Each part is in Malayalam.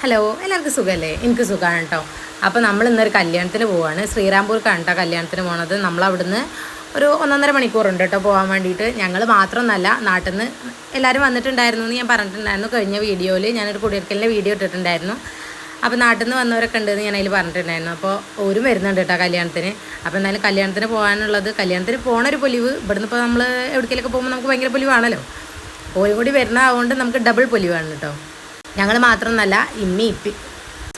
ഹലോ എല്ലാവർക്കും സുഖമല്ലേ എനിക്ക് സുഖമാണ് കേട്ടോ അപ്പോൾ നമ്മൾ ഇന്നൊരു കല്യാണത്തിന് പോവാണ്. ശ്രീരാംപൂർക്കാണ് കേട്ടോ കല്യാണത്തിന് പോണത്. നമ്മളവിടുന്ന് ഒരു ഒന്നൊന്നര മണിക്കൂറുണ്ട് കേട്ടോ പോകാൻ വേണ്ടിയിട്ട് ഞങ്ങൾ മാത്രമൊന്നല്ല നാട്ടിൽ നിന്ന് എല്ലാവരും വന്നിട്ടുണ്ടായിരുന്നു എന്ന് ഞാൻ പറഞ്ഞിട്ടുണ്ടായിരുന്നു. കഴിഞ്ഞ വീഡിയോയിൽ ഞാനൊരു കുടിയിരിക്കലിന്റെ വീഡിയോ ഇട്ടിട്ടുണ്ടായിരുന്നു. അപ്പോൾ നാട്ടിൽ നിന്ന് വന്നവരൊക്കെ ഉണ്ടെന്ന് ഞാൻ അതിൽ പറഞ്ഞിട്ടുണ്ടായിരുന്നു. അപ്പോൾ ഓരും വരുന്നുണ്ട് കേട്ടോ കല്യാണത്തിന്. അപ്പോൾ എന്തായാലും കല്യാണത്തിന് പോകാനുള്ളത് കല്യാണത്തിന് പോണ ഒരു പൊലിവ് ഇവിടുന്ന് ഇപ്പോൾ നമ്മൾ എവിടേക്കെങ്കിലൊക്കെ പോകുമ്പോൾ നമുക്ക് ഭയങ്കര പൊലിവാണല്ലോ. ഓരും കൂടി വരുന്നതുകൊണ്ട് നമുക്ക് ഡബിൾ പൊലിവാണ് കേട്ടോ ഞങ്ങൾ മാത്രമൊന്നല്ല ഇമ്മി ഇപ്പി.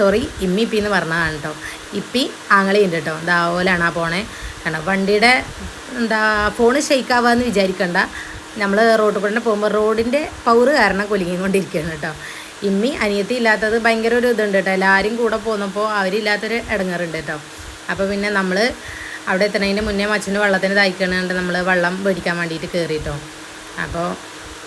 സോറി ഇമ്മി ഇപ്പി എന്ന് പറഞ്ഞതാണ് കേട്ടോ ഇപ്പി ആങ്ങളിയുണ്ട് കേട്ടോ എന്താ ഓലാണ് ആ പോണേ. കണ്ടോ? വണ്ടിയുടെ എന്താ ഫോണ് ഷെയ്ക്കാവാന്ന് വിചാരിക്കണ്ട. നമ്മൾ റോഡിൽ കൂടെ പോകുമ്പോൾ റോഡിന്റെ പൗറ് കാരണം കൊലിങ്ങിക്കൊണ്ടിരിക്കുകയാണ് കേട്ടോ ഇമ്മി അനിയത്തി ഇല്ലാത്തത് ഭയങ്കര ഒരു ഇതുണ്ട് കേട്ടോ എല്ലാവരും കൂടെ പോന്നപ്പോൾ അവരില്ലാത്തൊരു ഇടങ്ങറുണ്ട് കേട്ടോ അപ്പോൾ പിന്നെ നമ്മൾ അവിടെ എത്തണതിന്റെ മുന്നേ മച്ചന്റെ വെള്ളത്തിന് തയ്ക്കണുണ്ട് നമ്മൾ വെള്ളം മേടിക്കാൻ വേണ്ടിയിട്ട് കയറി കേട്ടോ അപ്പോൾ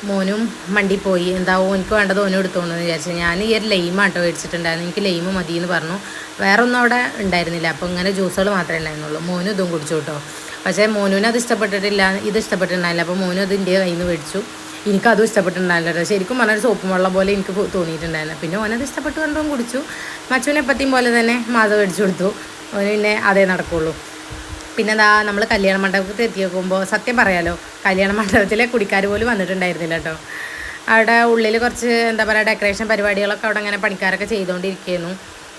മോനും മണ്ടി പോയി. എന്താ ഓനിക്ക് വേണ്ടത് ഓനും എടുത്തോണെന്ന് വിചാരിച്ചു. ഞാൻ ഈ ഒരു ലൈമാണ് കേട്ടോ മേടിച്ചിട്ടുണ്ടായിരുന്നു. എനിക്ക് ലൈമ് മതി എന്ന് പറഞ്ഞു. വേറെ ഒന്നും അവിടെ ഉണ്ടായിരുന്നില്ല. അപ്പോൾ ഇങ്ങനെ ജ്യൂസുകൾ മാത്രമേ ഉണ്ടായിരുന്നുള്ളൂ. മോനും ഇതും കുടിച്ചു കേട്ടോ. പക്ഷേ മോനുവിന് അത് ഇഷ്ടപ്പെട്ടിട്ടില്ല. ഇത് ഇഷ്ടപ്പെട്ടിട്ടുണ്ടായില്ല അപ്പോൾ മോനും അത് ഇന്ത്യ കയ്യിൽ നിന്ന് മേടിച്ചു എനിക്കതും ഇഷ്ടപ്പെട്ടിട്ടുണ്ടായില്ല ശരിക്കും പറഞ്ഞൊരു സോപ്പ് വെള്ളം പോലെ എനിക്ക് തോന്നിയിട്ടുണ്ടായിരുന്നു പിന്നെ ഓനത് ഇഷ്ടപ്പെട്ട് കണ്ടും കുടിച്ചു. മച്ചുവിനെപ്പത്തിയും പോലെ തന്നെ മാധവ് മേടിച്ചു കൊടുത്തു. ഓന് പിന്നെ അതേ നടക്കുള്ളൂ. പിന്നെ എന്താ നമ്മൾ കല്യാണ മണ്ഡപത്തിൽ എത്തി നോക്കുമ്പോൾ സത്യം പറയാലോ കല്യാണ മണ്ഡപത്തിലെ കുടിക്കാർ പോലും വന്നിട്ടുണ്ടായിരുന്നില്ല കേട്ടോ അവിടെ ഉള്ളിൽ കുറച്ച് എന്താ പറയുക ഡെക്കറേഷൻ പരിപാടികളൊക്കെ അവിടെ അങ്ങനെ പണിക്കാരൊക്കെ ചെയ്തുകൊണ്ടിരിക്കുന്നു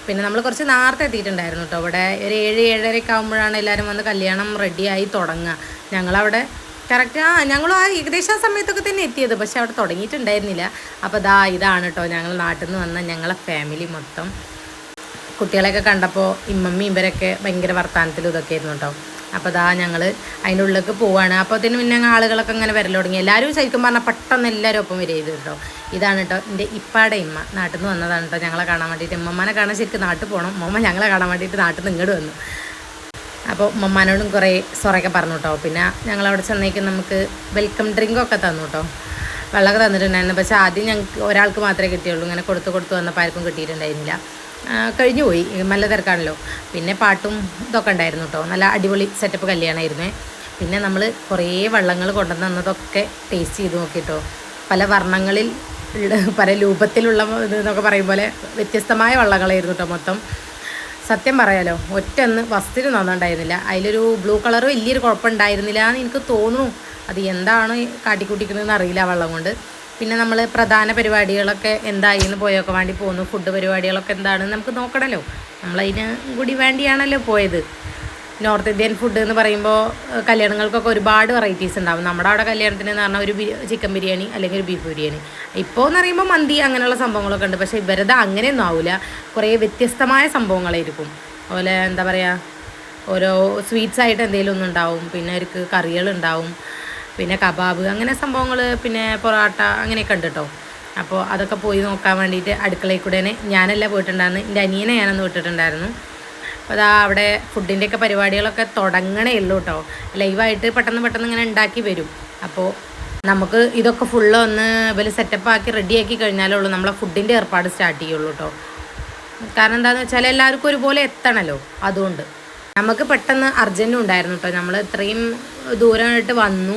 പിന്നെ നമ്മൾ കുറച്ച് നേരത്തെ എത്തിയിട്ടുണ്ടായിരുന്നു കേട്ടോ അവിടെ ഒരു ഏഴ് ഏഴരയൊക്കെ ആകുമ്പോഴാണ് എല്ലാവരും വന്ന് കല്യാണം റെഡിയായി തുടങ്ങുക ഞങ്ങളവിടെ കറക്റ്റ് ആ ഞങ്ങൾ ആ ഏകദേശം ആ സമയത്തൊക്കെ തന്നെ എത്തിയത്. പക്ഷെ അവിടെ തുടങ്ങിയിട്ടുണ്ടായിരുന്നില്ല. അപ്പോൾ ദാ ഇതാണ് കേട്ടോ ഞങ്ങൾ നാട്ടിൽ നിന്ന് വന്ന ഞങ്ങളെ ഫാമിലി മൊത്തം. കുട്ടികളെയൊക്കെ കണ്ടപ്പോൾ ഇമ്മമ്മയും ഇവരൊക്കെ ഭയങ്കര വർത്തമാനത്തിലും ഇതൊക്കെ ആയിരുന്നു കേട്ടോ. അപ്പോൾ ദാ ഞങ്ങൾ അതിന്റെ ഉള്ളിലേക്ക് പോവാണ്. അപ്പോൾ അതിന് പിന്നെ ആളുകളൊക്കെ അങ്ങനെ വരൽ തുടങ്ങി. എല്ലാവരും ശരിക്കും പറഞ്ഞാൽ പെട്ടെന്ന് എല്ലാവരും ഒപ്പം വരെ ചെയ്തു കേട്ടോ. ഇതാണ് കേട്ടോ എന്റെ ഇപ്പാടെ ഇമ്മ. നാട്ടിൽ നിന്ന് വന്നതാണ് കേട്ടോ ഞങ്ങളെ കാണാൻ വേണ്ടിയിട്ട്. ഇമ്മമ്മനെ കാണാൻ ശരിക്കും നാട്ടിൽ പോകണം ഉമ്മ ഞങ്ങളെ കാണാൻ വേണ്ടിയിട്ട് നാട്ടിൽ നിന്ന് ഇങ്ങോട്ട് വന്നു. അപ്പോൾ ഉമ്മമാനോടും കുറേ സൊറയൊക്കെ പറഞ്ഞു കേട്ടോ. പിന്നെ ഞങ്ങളവിടെ ചെന്നേക്ക് നമുക്ക് വെൽക്കം ഡ്രിങ്കൊക്കെ തന്നു കേട്ടോ. വെള്ളമൊക്കെ തന്നിട്ടുണ്ടായിരുന്നു. പക്ഷേ ആദ്യം ഞങ്ങൾക്ക് ഒരാൾക്ക് മാത്രമേ കിട്ടിയുള്ളൂ. ഇങ്ങനെ കൊടുത്ത് കൊടുത്ത് വന്നപ്പോൾ ആർക്കും കിട്ടിയിട്ടുണ്ടായിരുന്നില്ല. കഴിഞ്ഞു പോയി നല്ല തിരക്കാണല്ലോ. പിന്നെ പാട്ടും ഇതൊക്കെ ഉണ്ടായിരുന്നു കേട്ടോ നല്ല അടിപൊളി സെറ്റപ്പ് കല്യാണമായിരുന്നേ പിന്നെ നമ്മൾ കുറേ വള്ളങ്ങൾ കൊണ്ടുവന്ന് തന്നതൊക്കെ ടേസ്റ്റ് ചെയ്ത് നോക്കിട്ടോ പല വർണങ്ങളിൽ പല രൂപത്തിലുള്ള ഇത് എന്നൊക്കെ പറയും പോലെ വ്യത്യസ്തമായ വള്ളങ്ങളായിരുന്നു കേട്ടോ മൊത്തം. സത്യം പറയാലോ ഒറ്റ ഒന്ന് വസ്തിന് നന്നുണ്ടായിരുന്നില്ല. അതിലൊരു ബ്ലൂ കളർ വലിയൊരു കുഴപ്പമുണ്ടായിരുന്നില്ല എന്ന് എനിക്ക് തോന്നുന്നു. അത് എന്താണ് കാട്ടിക്കൂട്ടിക്കുന്നതെന്ന് അറിയില്ല വള്ളം കൊണ്ട്. പിന്നെ നമ്മൾ പ്രധാന പരിപാടികളൊക്കെ എന്തായി എന്ന് പോയൊക്കെ വേണ്ടി പോകുന്നു. ഫുഡ് പരിപാടികളൊക്കെ എന്താണെന്ന് നമുക്ക് നോക്കണമല്ലോ നമ്മളതിന് കൂടി വേണ്ടിയാണല്ലോ പോയത്. നോർത്ത് ഇന്ത്യൻ ഫുഡ് എന്ന് പറയുമ്പോൾ കല്യാണങ്ങൾക്കൊക്കെ ഒരുപാട് വെറൈറ്റീസ് ഉണ്ടാവും. നമ്മുടെ അവിടെ കല്യാണത്തിന് എന്ന് പറഞ്ഞാൽ ഒരു ചിക്കൻ ബിരിയാണി അല്ലെങ്കിൽ ഒരു ബീഫ് ബിരിയാണി. ഇപ്പോൾ എന്ന് പറയുമ്പോൾ മന്തി അങ്ങനെയുള്ള സംഭവങ്ങളൊക്കെ ഉണ്ട്. പക്ഷേ ഇവരത് അങ്ങനെയൊന്നും ആവില്ല കുറേ വ്യത്യസ്തമായ സംഭവങ്ങളായിരിക്കും. അതുപോലെ എന്താ പറയുക ഓരോ സ്വീറ്റ്സ് ആയിട്ട് എന്തെങ്കിലും ഒന്നും ഉണ്ടാവും പിന്നെ അവർക്ക് കറികളുണ്ടാവും പിന്നെ കബാബ് അങ്ങനെ സംഭവങ്ങൾ പിന്നെ പൊറോട്ട അങ്ങനെയൊക്കെ ഉണ്ട് കേട്ടോ അപ്പോൾ അതൊക്കെ പോയി നോക്കാൻ വേണ്ടിയിട്ട് അടുക്കളയിൽ കൂടെ ഞാനല്ല പോയിട്ടുണ്ടായിരുന്നു എന്റെ അനിയനെ ഞാനൊന്ന് വിട്ടിട്ടുണ്ടായിരുന്നു. അപ്പോൾ അതാ അവിടെ ഫുഡിന്റെയൊക്കെ പരിപാടികളൊക്കെ തുടങ്ങണേ ഉള്ളൂ കേട്ടോ ലൈവായിട്ട് പെട്ടെന്ന് പെട്ടെന്ന് ഇങ്ങനെ ഉണ്ടാക്കി വരും. അപ്പോൾ നമുക്ക് ഇതൊക്കെ ഫുള്ള് ഒന്ന് ഇവർ സെറ്റപ്പ് ആക്കി റെഡിയാക്കി കഴിഞ്ഞാലേ ഉള്ളൂ നമ്മളെ ഫുഡിന്റെ ഏർപ്പാട് സ്റ്റാർട്ട് ചെയ്യുള്ളൂ കേട്ടോ കാരണം എന്താണെന്ന് വെച്ചാൽ എല്ലാവർക്കും ഒരുപോലെ എത്തണമല്ലോ അതുകൊണ്ട്. നമുക്ക് പെട്ടെന്ന് അർജന്റും ഉണ്ടായിരുന്നു കേട്ടോ നമ്മൾ ഇത്രയും ദൂരമായിട്ട് വന്നു.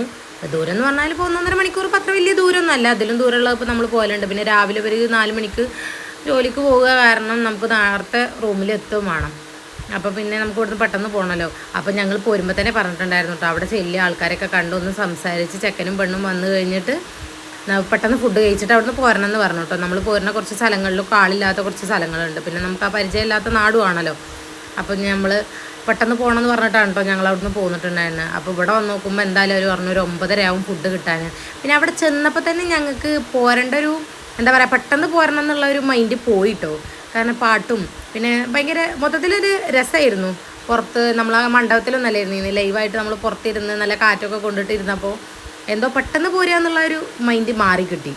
ദൂരം എന്ന് പറഞ്ഞാൽ ഇപ്പോൾ ഒന്നൊന്നര മണിക്കൂർ ഇപ്പോൾ അത്ര വലിയ ദൂരമൊന്നും അല്ല. അതിലും ദൂരമുള്ളത് ഇപ്പോൾ നമ്മൾ പോകലുണ്ട് പിന്നെ രാവിലെ ഒരു നാല് മണിക്ക് ജോലിക്ക് പോവുക കാരണം നമുക്ക് നേരത്തെ റൂമിലെത്തും വേണം. അപ്പോൾ പിന്നെ നമുക്ക് ഇവിടുന്ന് പെട്ടെന്ന് പോകണമല്ലോ അപ്പോൾ ഞങ്ങൾ പോരുമ്പോൾ തന്നെ പറഞ്ഞിട്ടുണ്ടായിരുന്നു കേട്ടോ അവിടെ ചെല്ലിയ ആൾക്കാരൊക്കെ കണ്ടൊന്ന് സംസാരിച്ച് ചെക്കനും പെണ്ണും വന്നു കഴിഞ്ഞിട്ട് പെട്ടെന്ന് ഫുഡ് കഴിച്ചിട്ട് അവിടുന്ന് പോരണം എന്ന് പറഞ്ഞു കേട്ടോ നമ്മൾ പോരുന്ന കുറച്ച് സ്ഥലങ്ങളിലും കാളില്ലാത്ത കുറച്ച് സ്ഥലങ്ങളുണ്ട്. പിന്നെ നമുക്ക് ആ പരിചയമില്ലാത്ത നാടുമാണല്ലോ അപ്പോൾ നമ്മൾ പെട്ടെന്ന് പോകണമെന്ന് പറഞ്ഞിട്ടാണ് കേട്ടോ ഞങ്ങൾ അവിടുന്ന് പോന്നിട്ടുണ്ടായിരുന്നത് അപ്പോൾ ഇവിടെ വന്ന് നോക്കുമ്പോൾ എന്തായാലും അവർ പറഞ്ഞു ഒരു ഒമ്പതര ആവും ഫുഡ് കിട്ടാൻ പിന്നെ അവിടെ ചെന്നപ്പോൾ തന്നെ ഞങ്ങൾക്ക് പോരേണ്ട ഒരു എന്താ പറയുക പെട്ടെന്ന് പോരണം എന്നുള്ള ഒരു മൈൻഡ് പോയിട്ടോ. കാരണം പാട്ടും പിന്നെ ഭയങ്കര മൊത്തത്തിലൊരു രസമായിരുന്നു പുറത്ത് നമ്മൾ ആ മണ്ഡപത്തിലൊന്നും ഇരുന്നിരുന്നു ലൈവായിട്ട് നമ്മൾ പുറത്തിരുന്ന് നല്ല കാറ്റൊക്കെ കൊണ്ടിട്ട് ഇരുന്നപ്പോൾ എന്തോ പെട്ടെന്ന് പോരുക എന്നുള്ള ഒരു മൈൻഡ് മാറി കിട്ടി.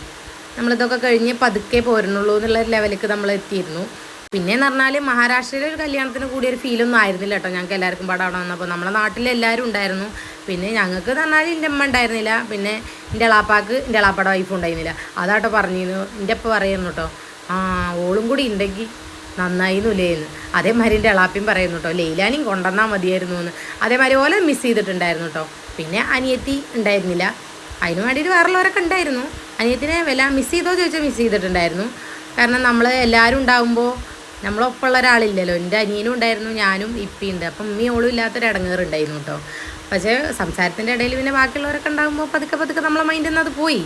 നമ്മളിതൊക്കെ കഴിഞ്ഞ് പതുക്കെ പോരുന്നുള്ളൂ എന്നുള്ള ലെവലിലേക്ക് നമ്മൾ എത്തിയിരുന്നു പിന്നെ എന്ന് പറഞ്ഞാൽ മഹാരാഷ്ട്രയിലെ ഒരു കല്യാണത്തിന് കൂടിയ ഒരു ഫീലൊന്നും ആയിരുന്നില്ല കേട്ടോ. ഞങ്ങൾക്ക് എല്ലാവർക്കും പാടെ അവിടെ വന്നപ്പോൾ നമ്മുടെ നാട്ടിൽ എല്ലാവരും ഉണ്ടായിരുന്നു. പിന്നെ ഞങ്ങൾക്ക് എന്ന് പറഞ്ഞാൽ എന്റെ അമ്മ ഉണ്ടായിരുന്നില്ല. പിന്നെ എന്റെ അളാപ്പാക്ക് എന്റെ എളാപ്പയുടെ വൈഫും ഉണ്ടായിരുന്നില്ല. അതാട്ടോ പറഞ്ഞിരുന്നു. എന്റെ അപ്പ പറയുന്നു കേട്ടോ ആ ഓളും കൂടി ഉണ്ടെങ്കിൽ നന്നായിരുന്നുല്ലേന്ന് അതേമാതിരി എന്റെ അളാപ്പിയും പറയുന്നു കേട്ടോ ലൈലാനിയും കൊണ്ടുവന്നാൽ മതിയായിരുന്നു എന്ന്. അതേമാതിരി ഓലെ മിസ് ചെയ്തിട്ടുണ്ടായിരുന്നു കേട്ടോ. പിന്നെ അനിയത്തി ഉണ്ടായിരുന്നില്ല. അതിന് വേണ്ടിയിട്ട് വേറുള്ളവരൊക്കെ ഉണ്ടായിരുന്നു. അനിയത്തിനെ വില മിസ് ചെയ്തോ ചോദിച്ചാൽ മിസ് ചെയ്തിട്ടുണ്ടായിരുന്നു. കാരണം നമ്മൾ എല്ലാവരും ഉണ്ടാകുമ്പോൾ നമ്മളൊപ്പമുള്ള ഒരാളില്ലല്ലോ. എന്റെ അനിയനും ഉണ്ടായിരുന്നു ഞാനും ഇപ്പിയുണ്ട്. അപ്പം ഉമ്മി ഓളും ഇല്ലാത്തൊരു ഇടങ്ങേറുണ്ടായിരുന്നു കേട്ടോ. പക്ഷേ സംസാരത്തിന്റെ ഇടയിൽ പിന്നെ ബാക്കിയുള്ളവരൊക്കെ ഉണ്ടാകുമ്പോൾ പതുക്കെ പതുക്കെ നമ്മളെ മൈൻഡിൽ നിന്ന് അത് പോയി.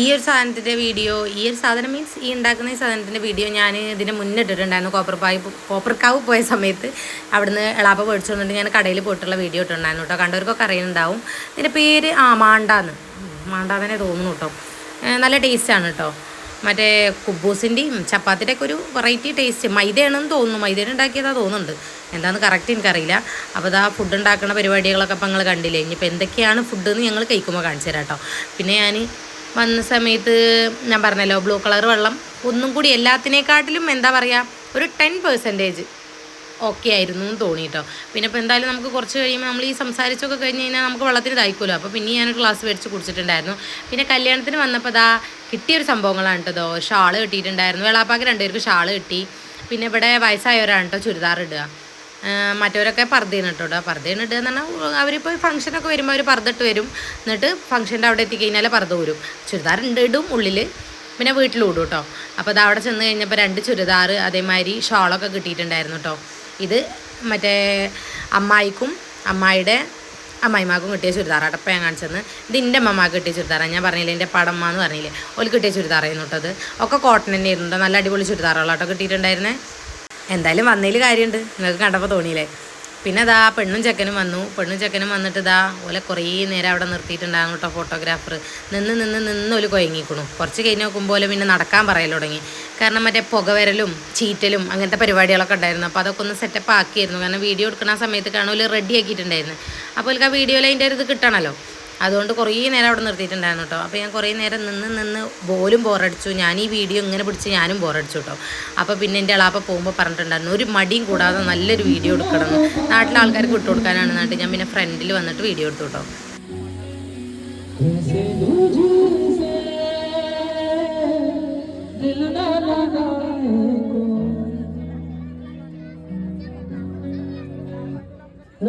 ഈ ഒരു സാധനത്തിന്റെ വീഡിയോ ഈ ഒരു സാധനം മീൻസ് ഈ ഉണ്ടാക്കുന്ന ഈ സാധനത്തിന്റെ വീഡിയോ ഞാൻ ഇതിന് മുന്നിട്ടിട്ടുണ്ടായിരുന്നു കോപ്പർ പായ് കോപ്പർ കാവ് പോയ സമയത്ത് അവിടുന്ന് എളാപ്പ മേടിച്ചുകൊണ്ട് ഞാൻ കടയിൽ പോയിട്ടുള്ള വീഡിയോ ഇട്ടുണ്ടായിരുന്നു കേട്ടോ. കണ്ടവർക്കൊക്കെ അറിയുന്നുണ്ടാവും. ഇതിന്റെ പേര് ആ മാണ്ടാന്ന് മാണ്ടാന്നെ തോന്നുന്നു കേട്ടോ. നല്ല ടേസ്റ്റാണ് കേട്ടോ. മറ്റേ കുബൂസിന്റെയും ചപ്പാത്തിന്റെ ഒക്കെ ഒരു വെറൈറ്റി ടേസ്റ്റ് മൈദയാണെന്ന് തോന്നുന്നു. മൈദേനെ ഉണ്ടാക്കിയതാ തോന്നുന്നുണ്ട്. എന്താന്ന് കറക്റ്റ് എനിക്കറിയില്ല. അപ്പോൾ ഇതാ ഫുഡ് ഉണ്ടാക്കുന്ന പരിപാടികളൊക്കെ അപ്പം നിങ്ങൾ കണ്ടില്ലേ? ഇനിയിപ്പോൾ എന്തൊക്കെയാണ് ഫുഡ് എന്ന് ഞങ്ങൾ കഴിക്കുമ്പോൾ കാണിച്ചു തരാം കേട്ടോ പിന്നെ ഞാൻ വന്ന സമയത്ത് ഞാൻ പറഞ്ഞല്ലോ ബ്ലൂ കളർ വെള്ളം. ഒന്നും കൂടി എല്ലാത്തിനേക്കാട്ടിലും എന്താ പറയുക ഒരു ടെൻ പെർസെന്റേജ് ഓക്കെ ആയിരുന്നു എന്ന് തോന്നി കേട്ടോ പിന്നെ ഇപ്പോൾ എന്തായാലും നമുക്ക് കുറച്ച് കഴിയുമ്പോൾ നമ്മൾ ഈ സംസാരിച്ചൊക്കെ കഴിഞ്ഞ് കഴിഞ്ഞാൽ നമുക്ക് വെള്ളത്തിന് ദായിക്കുമല്ലോ അപ്പോൾ പിന്നെ ഞാൻ ഗ്ലാസ് മേടിച്ച് കുടിച്ചിട്ടുണ്ടായിരുന്നു. പിന്നെ കല്യാണത്തിന് വന്നപ്പോൾ അതാ കിട്ടിയൊരു സംഭവങ്ങളാണ് കേട്ടോ ഷാൾ കിട്ടിയിട്ടുണ്ടായിരുന്നു. വെള്ളാപ്പാക്ക് രണ്ടുപേർക്ക് ഷാൾ കിട്ടി. പിന്നെ ഇവിടെ വയസ്സായവരാണ് കേട്ടോ ചുരിദാർ ഇടുക. മറ്റവരൊക്കെ പർദ്ദയാണ് കേട്ടോ പർദ്ദയാണ് ഇടുക എന്ന് പറഞ്ഞാൽ അവരിപ്പോൾ ഫംഗ്ഷനൊക്കെ വരുമ്പോൾ അവർ പർദ്ദ വരും. എന്നിട്ട് ഫംഗ്ഷന്റെ അവിടെ എത്തിക്കഴിഞ്ഞാൽ പർദ്ദ വരും ചുരിദാർ ഉണ്ട് ഇടും ഉള്ളിൽ പിന്നെ വീട്ടിലൂടും കേട്ടോ അപ്പോൾ അത് അവിടെ ചെന്ന് കഴിഞ്ഞപ്പോൾ രണ്ട് ചുരിദാർ അതേമാതിരി ഷാളൊക്കെ കിട്ടിയിട്ടുണ്ടായിരുന്നു കേട്ടോ ഇത് മറ്റേ അമ്മായിക്കും അമ്മായിയുടെ അമ്മായിമാക്കും കിട്ടിയ ചുരിദാറാണ് അപ്പം ഞാൻ കാണിച്ചെന്ന് ഇത് എന്റെ അമ്മമാർക്ക് കിട്ടിയ ചുരിദാറാണ്. ഞാൻ പറഞ്ഞില്ലേ എന്റെ പടമ്മ എന്ന് പറഞ്ഞില്ലേ. ഓൽ കിട്ടിയ ചുരിദാറായിരുന്നു കേട്ടത് ഒക്കെ കോട്ടൺ തന്നെ ആയിരുന്നു നല്ല അടിപൊളി ചുരിദാറുകളാട്ടോ കിട്ടിയിട്ടുണ്ടായിരുന്നേ. എന്തായാലും വന്നതിൽ കാര്യമുണ്ട്. നിങ്ങൾക്ക് കണ്ടപ്പോൾ തോന്നിയില്ലേ? പിന്നെ അതാ പെണ്ണും ചെക്കനും വന്നു. പെണ്ണും ചെക്കനും വന്നിട്ട് ഇതാ ഓലെ കുറേ നേരം അവിടെ നിർത്തിയിട്ടുണ്ടായിരുന്നു കേട്ടോ ഫോട്ടോഗ്രാഫർ നിന്ന് നിന്ന് നിന്ന് ഒരു കൊയങ്ങിക്കണു. കുറച്ച് കഴിഞ്ഞ് നോക്കുമ്പോൾ പിന്നെ നടക്കാൻ പറയൽ തുടങ്ങി. കാരണം മറ്റേ പുകവരലും ചീറ്റലും അങ്ങനത്തെ പരിപാടികളൊക്കെ ഉണ്ടായിരുന്നു. അപ്പോൾ അതൊക്കെ ഒന്ന് സെറ്റപ്പ് ആക്കിയിരുന്നു. കാരണം വീഡിയോ എടുക്കുന്ന സമയത്ത് കാണുമല്ലോ റെഡി ആക്കിയിട്ടുണ്ടായിരുന്നു. അപ്പോൾ എനിക്ക് ആ വീഡിയോയിൽ അതിന്റെ ഒരു ഇത് കിട്ടണമല്ലോ അതുകൊണ്ട് കുറേ നേരം അവിടെ നിർത്തിയിട്ടുണ്ടായിരുന്നു കേട്ടോ അപ്പോൾ ഞാൻ കുറേ നേരം നിന്ന് നിന്ന് പോലും ബോറടിച്ചു ഞാൻ ഈ വീഡിയോ ഇങ്ങനെ പിടിച്ച് ഞാനും ബോറടിച്ചു കേട്ടോ അപ്പോൾ പിന്നെ എന്റെ അളാപ്പ പോകുമ്പോൾ പറഞ്ഞിട്ടുണ്ടായിരുന്നു ഒരു മടിയും കൂടാതെ നല്ലൊരു വീഡിയോ എടുക്കണം നാട്ടിലെ ആൾക്കാർക്ക് വിട്ടു കൊടുക്കാനാണ് എന്നിട്ട് ഞാൻ പിന്നെ ഫ്രണ്ടിൽ വന്നിട്ട് വീഡിയോ എടുത്തു കേട്ടോ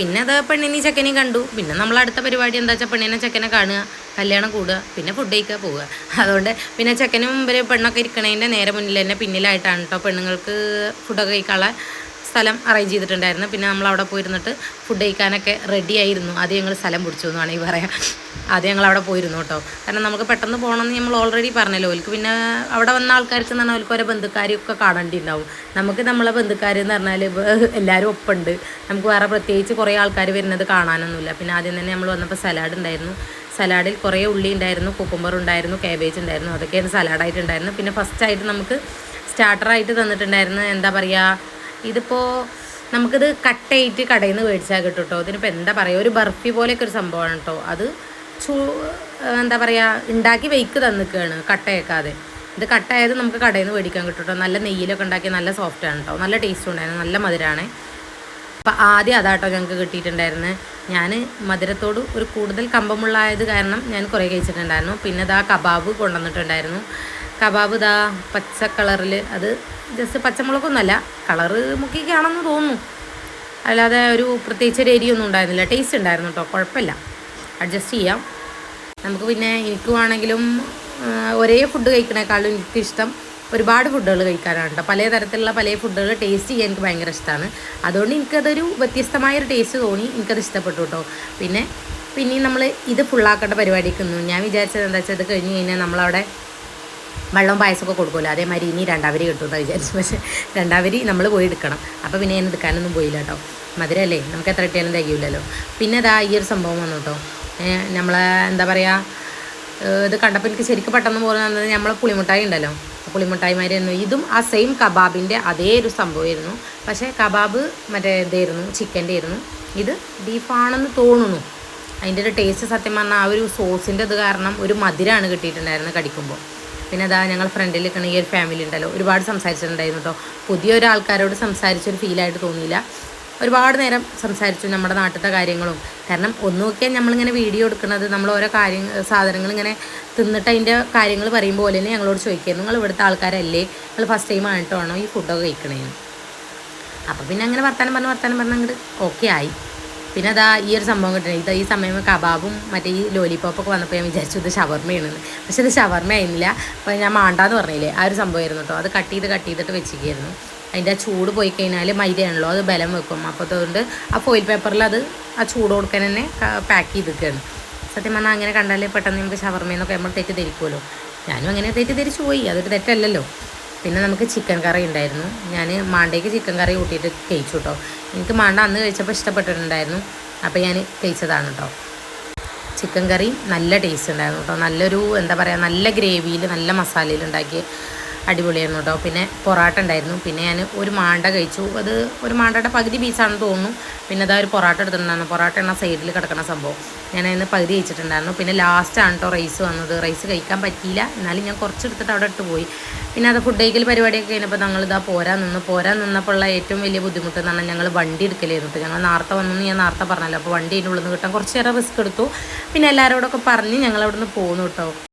പിന്നെ അത് പെണ്ണിനെയും ചെക്കനെയും കണ്ടു. പിന്നെ നമ്മൾ അടുത്ത പരിപാടി എന്താ വെച്ചാൽ പെണ്ണിനെ ചെക്കനെ കാണുക കല്യാണം കൂടുക പിന്നെ ഫുഡ് കഴിക്കുക പോവുക. അതുകൊണ്ട് പിന്നെ ചെക്കനും മുമ്പ് പെണ്ണൊക്കെ ഇരിക്കണതിന്റെ നേരെ മുന്നിൽ തന്നെ പിന്നിലായിട്ടാണ് കേട്ടോ പെണ്ണുങ്ങൾക്ക് ഫുഡൊക്കെ കഴിക്കാനുള്ള സ്ഥലം അറേഞ്ച് ചെയ്തിട്ടുണ്ടായിരുന്നു. പിന്നെ നമ്മൾ അവിടെ പോയിരുന്നിട്ട് ഫുഡ് കഴിക്കാനൊക്കെ റെഡി ആയിരുന്നു. ആദ്യം ഞങ്ങൾ സ്ഥലം പിടിച്ചു എന്ന് വേണമെങ്കിൽ പറയാം. ആദ്യം ഞങ്ങൾ അവിടെ പോയിരുന്നു കേട്ടോ. കാരണം നമുക്ക് പെട്ടെന്ന് പോകണമെന്ന് നമ്മൾ ഓൾറെഡി പറഞ്ഞല്ലോ. ഓൽക്ക് പിന്നെ അവിടെ വന്ന ആൾക്കാർക്ക് എന്ന് പറഞ്ഞാൽ ഓൽക്ക് ഓരോ ബന്ധുക്കാരെയൊക്കെ കാണേണ്ടിണ്ടാവും. നമുക്ക് നമ്മളെ ബന്ധുക്കാർ എന്ന് പറഞ്ഞാൽ എല്ലാവരും ഒപ്പമുണ്ട് നമുക്ക് വേറെ പ്രത്യേകിച്ച് കുറേ ആൾക്കാർ വരുന്നത് കാണാനൊന്നുമില്ല. പിന്നെ ആദ്യം തന്നെ നമ്മൾ വന്നപ്പോൾ സലാഡ് ഉണ്ടായിരുന്നു. സലാഡിൽ കുറേ ഉള്ളി ഉണ്ടായിരുന്നു കുക്കുംബർ ഉണ്ടായിരുന്നു കാബേജ് ഉണ്ടായിരുന്നു. അതൊക്കെയാണ് സലാഡായിട്ടുണ്ടായിരുന്നു പിന്നെ ഫസ്റ്റായിട്ട് നമുക്ക് സ്റ്റാർട്ടറായിട്ട് തന്നിട്ടുണ്ടായിരുന്നു എന്താ പറയുക ഇതിപ്പോൾ നമുക്കിത് കട്ടയിട്ട് കടയിൽ നിന്ന് മേടിച്ചാൽ കിട്ടും കേട്ടോ ഇതിനിപ്പോൾ എന്താ പറയുക ഒരു ബർഫി പോലെയൊക്കെ ഒരു സംഭവമാണ് കേട്ടോ. അത് ചൂ എന്താ പറയുക ഉണ്ടാക്കി വെയ്ക്ക് തന്നിക്കുകയാണ് കട്ടയേക്കാതെ. ഇത് കട്ടായത് നമുക്ക് കടയിൽ നിന്ന് മേടിക്കാൻ കിട്ടും കേട്ടോ. നല്ല നെയ്യിലൊക്കെ ഉണ്ടാക്കി നല്ല സോഫ്റ്റ് ആണ് കേട്ടോ. നല്ല ടേസ്റ്റ് ഉണ്ടായിരുന്നു. നല്ല മധുരമാണ് അപ്പം ആദ്യം അതാട്ടോ ഞങ്ങൾക്ക് കിട്ടിയിട്ടുണ്ടായിരുന്നത് ഞാൻ മധുരത്തോട് ഒരു കൂടുതൽ കമ്പമുള്ളായത് കാരണം ഞാൻ കുറേ കഴിച്ചിട്ടുണ്ടായിരുന്നു. പിന്നെ ഇതാ കബാബ് കൊണ്ടുവന്നിട്ടുണ്ടായിരുന്നു. കബാബ് ഇതാ പച്ച കളറിൽ അത് ജസ്റ്റ് പച്ചമുളകൊന്നുമല്ല കളറ് മുക്കിക്കാണെന്ന് തോന്നുന്നു. അല്ലാതെ ഒരു പ്രത്യേകിച്ച് ഒരു എരിയൊന്നും ഉണ്ടായിരുന്നില്ല. ടേസ്റ്റ് ഉണ്ടായിരുന്നു കേട്ടോ കുഴപ്പമില്ല. അഡ്ജസ്റ്റ് ചെയ്യാം. നമുക്ക് പിന്നെ എനിക്ക് വേണമെങ്കിലും ഒരേ ഫുഡ് കഴിക്കണേക്കാളും എനിക്കിഷ്ടം ഒരുപാട് ഫുഡുകൾ കഴിക്കാനാണ് കേട്ടോ പല തരത്തിലുള്ള പല ഫുഡുകൾ ടേസ്റ്റ് ചെയ്യാൻ എനിക്ക് ഭയങ്കര ഇഷ്ടമാണ് അതുകൊണ്ട് എനിക്കതൊരു വ്യത്യസ്തമായൊരു ടേസ്റ്റ് തോന്നി എനിക്കത് ഇഷ്ടപ്പെട്ടു കേട്ടോ പിന്നെ പിന്നെയും നമ്മൾ ഇത് ഫുള്ളാക്കേണ്ട പരിപാടിക്കൊന്നും ഞാൻ വിചാരിച്ചത് എന്താ വെച്ചാൽ ഇത് കഴിഞ്ഞ് കഴിഞ്ഞാൽ നമ്മളവിടെ വെള്ളം പായസമൊക്കെ കൊടുക്കുമല്ലോ. അതേമാതിരി ഇനി രണ്ടാവരി കിട്ടുമെന്ന് വിചാരിച്ചു. പക്ഷേ രണ്ടാവരി നമ്മൾ പോയി എടുക്കണം. അപ്പോൾ പിന്നെ ഞാൻ എടുക്കാനൊന്നും പോയില്ല കേട്ടോ. മധുരമല്ലേ നമുക്ക് എത്ര കിട്ടിയാലും തികയില്ലല്ലോ പിന്നെ അതാ ഈ ഒരു സംഭവം വന്നു കേട്ടോ. നമ്മളെ എന്താ പറയുക ഇത് കണ്ടപ്പോൾ എനിക്ക് ശരിക്കും പെട്ടെന്ന് പോലെ നമ്മൾ പുളിമുട്ടായി ഉണ്ടല്ലോ. പുളിമുട്ടായിമാരായിരുന്നു ഇതും ആ സെയിം കബാബിന്റെ അതേ ഒരു സംഭവമായിരുന്നു. പക്ഷേ കബാബ് മറ്റേ ഇതായിരുന്നു ചിക്കന്റെ ആയിരുന്നു. ഇത് ബീഫാണെന്ന് തോന്നുന്നു. അതിന്റെ ഒരു ടേസ്റ്റ് സത്യം പറഞ്ഞാൽ ആ ഒരു സോസിന്റെ ഇത് കാരണം ഒരു മധുരമാണ് കിട്ടിയിട്ടുണ്ടായിരുന്നത് കടിക്കുമ്പോൾ പിന്നെ അതാ ഞങ്ങൾ ഫ്രണ്ടിൽ നിൽക്കണ ഈ ഒരു ഫാമിലി ഉണ്ടല്ലോ. ഒരുപാട് സംസാരിച്ചിട്ടുണ്ടായിരുന്നു കേട്ടോ പുതിയ ഒരു ഒരാൾക്കാരോട് സംസാരിച്ചൊരു ഫീലായിട്ട് തോന്നിയില്ല. ഒരുപാട് നേരം സംസാരിച്ചു നമ്മുടെ നാട്ടിലത്തെ കാര്യങ്ങളും. കാരണം ഒന്ന് നോക്കിയാൽ നമ്മളിങ്ങനെ വീഡിയോ എടുക്കുന്നത് നമ്മൾ ഓരോ കാര്യങ്ങൾ സാധനങ്ങൾ ഇങ്ങനെ തിന്നിട്ട് അതിന്റെ കാര്യങ്ങൾ പറയുമ്പോൾ പോലെ തന്നെ ഞങ്ങളോട് ചോദിക്കുക നിങ്ങൾ ഇവിടുത്തെ ആൾക്കാരല്ലേ? നിങ്ങൾ ഫസ്റ്റ് ടൈം ആയിട്ടാണോ ഈ ഫുഡൊക്കെ കഴിക്കണേന്ന്? അപ്പോൾ പിന്നെ അങ്ങനെ വർത്താനം പറഞ്ഞ് വർത്താനം പറഞ്ഞ് ഓക്കെ ആയി. പിന്നെ അതാ ഈ ഒരു സംഭവം കിട്ടണേ. ഇതാ ഈ സമയം കബാബും മറ്റേ ഈ ലോലിപോപ്പൊക്കെ വന്നപ്പോൾ ഞാൻ വിചാരിച്ചു ഇത് ഷവർമ്മയാണെന്ന് പക്ഷെ ഇത് ഷവർമ്മ ആയിരുന്നില്ല അപ്പോൾ ഞാൻ മാണ്ടാന്ന് പറഞ്ഞില്ലേ ആ ഒരു സംഭവമായിരുന്നു കേട്ടോ അത് കട്ട് ചെയ്ത് കട്ട് ചെയ്തിട്ട് വെച്ചിരിക്കുകയായിരുന്നു. അതിന്റെ ആ ചൂട് പോയി കഴിഞ്ഞാൽ മൈദയാണല്ലോ അത് ബലം വെക്കും. അപ്പോൾ അതുകൊണ്ട് ആ ഫോയിൽ പേപ്പറിൽ അത് ആ ചൂട് കൊടുക്കാൻ തന്നെ പാക്ക് ചെയ്തിരിക്കുകയാണ്. സത്യം പറഞ്ഞാൽ അങ്ങനെ കണ്ടാലേ പെട്ടെന്ന് നമുക്ക് ഷവർമ്മയെന്നൊക്കെ നമ്മൾ തെറ്റിദ്ധരിക്കുമല്ലോ ഞാനും അങ്ങനെ തെറ്റിദ്ധരിച്ചു പോയി. അതൊരു തെറ്റല്ലല്ലോ. പിന്നെ നമുക്ക് ചിക്കൻ കറി ഉണ്ടായിരുന്നു. ഞാൻ മാണ്ടേക്ക് ചിക്കൻ കറി കൂട്ടിയിട്ട് കഴിച്ചു കേട്ടോ എനിക്ക് മാണ്ട അന്ന് കഴിച്ചപ്പോൾ ഇഷ്ടപ്പെട്ടിട്ടുണ്ടായിരുന്നു. അപ്പോൾ ഞാൻ കഴിച്ചതാണ് കേട്ടോ ചിക്കൻ കറി നല്ല ടേസ്റ്റ് ഉണ്ടായിരുന്നു കേട്ടോ നല്ലൊരു എന്താ പറയുക നല്ല ഗ്രേവിയിൽ നല്ല മസാലയിൽ ഉണ്ടാക്കി അടിപൊളിയായിരുന്നു കേട്ടോ പിന്നെ പൊറാട്ട ഉണ്ടായിരുന്നു. പിന്നെ ഞാൻ ഒരു മാണ്ട കഴിച്ചു. അത് ഒരു മാണ്ടയുടെ പകുതി പീസാണെന്ന് തോന്നുന്നു. പിന്നെ അതാ ഒരു പൊറാട്ട എടുത്തിട്ടുണ്ടായിരുന്നു. പൊറാട്ട എണ്ണ സൈഡിൽ കിടക്കുന്ന സംഭവം. ഞാൻ അതിന് പകുതി കഴിച്ചിട്ടുണ്ടായിരുന്നു പിന്നെ ലാസ്റ്റാണ് കേട്ടോ റൈസ് വന്നത്. റൈസ് കഴിക്കാൻ പറ്റിയില്ല. എന്നാലും ഞാൻ കുറച്ചെടുത്തിട്ട് അവിടെ ഇട്ട് പോയി. പിന്നെ അത് ഫുഡ് കഴിക്കൽ പരിപാടിയൊക്കെ കഴിഞ്ഞപ്പോൾ ഞങ്ങൾ ഇതാ പോരാൻ നിന്ന്. പോരാൻ നിന്നപ്പോൾ ഉള്ള ഏറ്റവും വലിയ ബുദ്ധിമുട്ട് എന്ന് പറഞ്ഞാൽ ഞങ്ങൾ വണ്ടി എടുക്കലായിരുന്നു ഞങ്ങൾ നേരത്തെ വന്നു ഞാൻ നേരത്തെ പറഞ്ഞല്ലോ. അപ്പോൾ വണ്ടി അതിന്റെ ഉള്ളിൽ നിന്ന് കിട്ടാൻ കുറച്ച് നേരം റിസ്ക് എടുത്തു. പിന്നെ എല്ലാവരോടൊക്കെ പറഞ്ഞ് ഞങ്ങൾ അവിടെ നിന്ന് പോന്നു കേട്ടോ